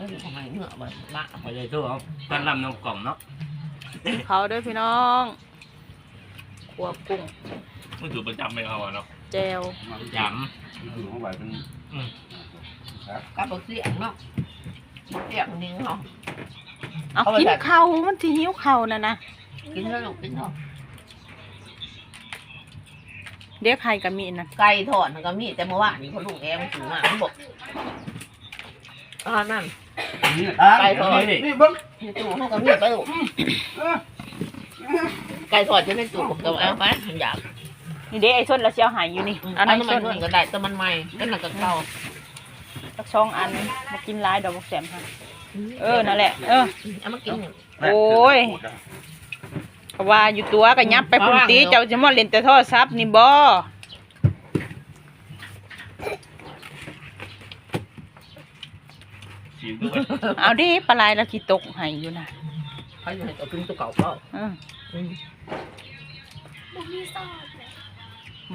เขาอยู่ของไหนเมื่อแบบละพอใจทั่วปั้นลำน้องกล่อมเนาะเขาด้วยพี่น้องขัวกุ้งมันถือประจำไม่เอาอะเนาะแจวยอยู่ของไหวเป็นกับเสียงเนาะเสียงนิ่งเนาะเอากินแบบข้ามันสิหิวข้านะนะกินแล้วลูกกินเนาะเด็กไข่ก็มีนะไก่ทอดมันก็มีแต่เมื่อวานนี้เขาลุงแอมถือมาเขาบอกอ่านั่น นี่อะไก่ทอดนี่เบิ้งในตู้เขาก็มีไปลูกไก่ทอดจะในตู้ผมก็เอาไปอยากนี่เด็กไอ้ส้นเราเชียวหายอยู่นี่อัอันนนั้นั้นนมัส้นนนวลนี่ก็ได้แต่มันใหม่ก็หนักกับเก่าสักสองอันมากินหลายดอกบักแสมค่ะเออนั่นแหละ เออเอามากินโอ้ยเพราะว่าอยู่ตัวก็ยับไปพุ่นตีเจ้าจะมาเล่นแต่โทรศัพท์นี่บ่ ชิมด้วยเอาดิปลาไหลแล้วที่ตกให้อยู่นะเขาอยู่ให้ตัวกินตัวเก่าเปล่าเอออืม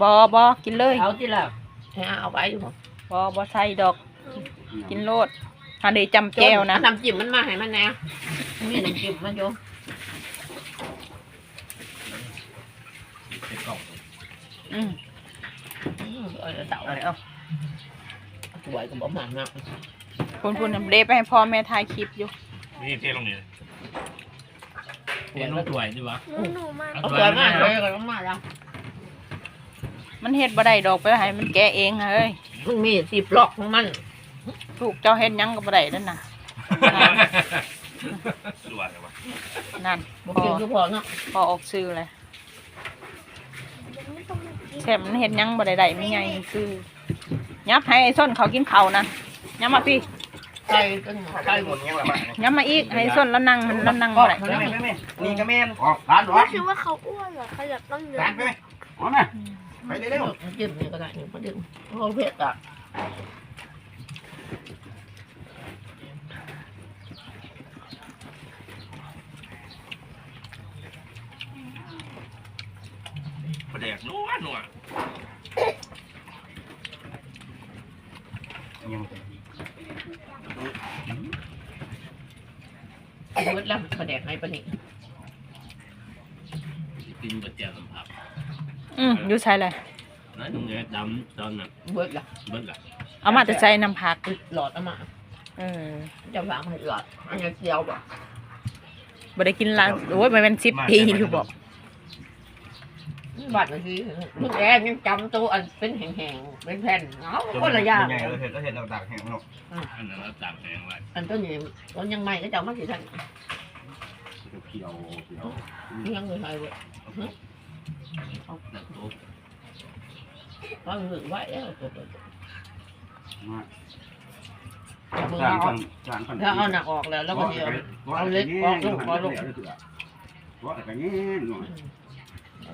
บ่บ่กินเลยเอาที่ละให้เอาไปอยู่บ่บ่ใส่ดอก กินโลดหาได้จำแก้วนะน้ำจิ้มมันมาให้มันแน่มีน้ำจิ้มมันอยู่เป็นกล่องอืมอืมเอาเต่าเอาเอาสวยกับบ่หมันนะ คุณคุณเดไปให้พ่อแม่ถ่ายคลิปอยู่นี่เทลงนี่เห็นลูกถวยดีวะหนูมาเอาสวยมากเลยกันมากแล้วมันเฮ็ดบ่ได้ดอกไปให้มันแกะเองเฮ้ยมันมีสิบล็อกของมันลูกเจ้าเฮ็ดหยังก็บ่ได้นั่นน่ะสวยเลยวะนั่นบ่พอกินก็พอเนาะพอออกซื้อเลยแซ่บมันเฮ็ดหยังบ่ได้ได้ไม่ไงซื้อยับให้ไอ้ส้นเขากินข้าวนะยับมาพี่ ไก่เป็นไก่หมดยับมาอีกให้ส้นแล้วนั่งมันแล้วนั่งบ่ได้นี่ก็แม่นออกร้านหรอก็คือว่าเขาอ้วนเหรอเขาอยากต้องเยอะร้านไปไหมอ๋อน่ะไปเร็วน้ำจิ้มนี่ก็ได้นี่ก็ดื่มเขาเผ็ดอะประแดกนัวนัวเอา เบิดแล้วกระแดกให้ปะนี่กินบะเจียวลำพับอืมอยู่ใส่เลยแล้วตรงนี้ดำตอนนั้นเบิดละเบิ้ละเอามาแต่ใส่น้ำผักหลอดเอามาเออจะฝากให้หลอดอันนี้เจียวบ่บ่ได้กินลายโอ้ยมันเป็น10ปีอยู่บ่บัดนาทีลูกแอนยังจำตัวอันเป็นแห้งๆเป็นแผ่นเนาะคนละอย่างใหญ่เราเห็นเราเห็นเราตากแห้งเนาะอันนั้นเราตากแห้งไว้อันต้นนี้ต้นยังใหม่ก็จะมาสิท่านียวเขียวยังไม่ใช่เว้ยแล้วตัวเพราะมันถือไว้แล้วตัวตัวตัวมาเอามือจานเอาก่อนจานก่อนถ้าเอาหนักออกแล้วแล้วก็เดี๋ยวว่าอะไรเงี้ยหน่อย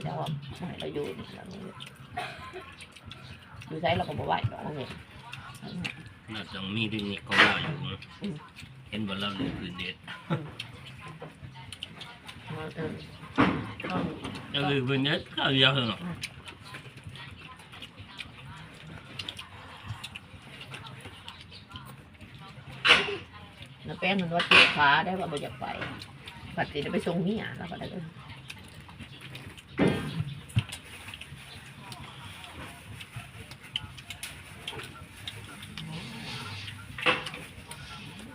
เดี๋ยวให้เราดูดูใช้เราก็บอกไหวหรอกเนี่ยน่าจะมีที่นี่ของเราอยู่เห็นบนเราเนี่ยคือเด็ด เออก็คือเป็นเด็ดข้าวเดียวเท่านั้นน้าแป้งมันว่าติดขาได้ว่าบ่อยากไปปัดติไปส่งเมียแล้วก็ได้เลย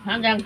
ทางยัง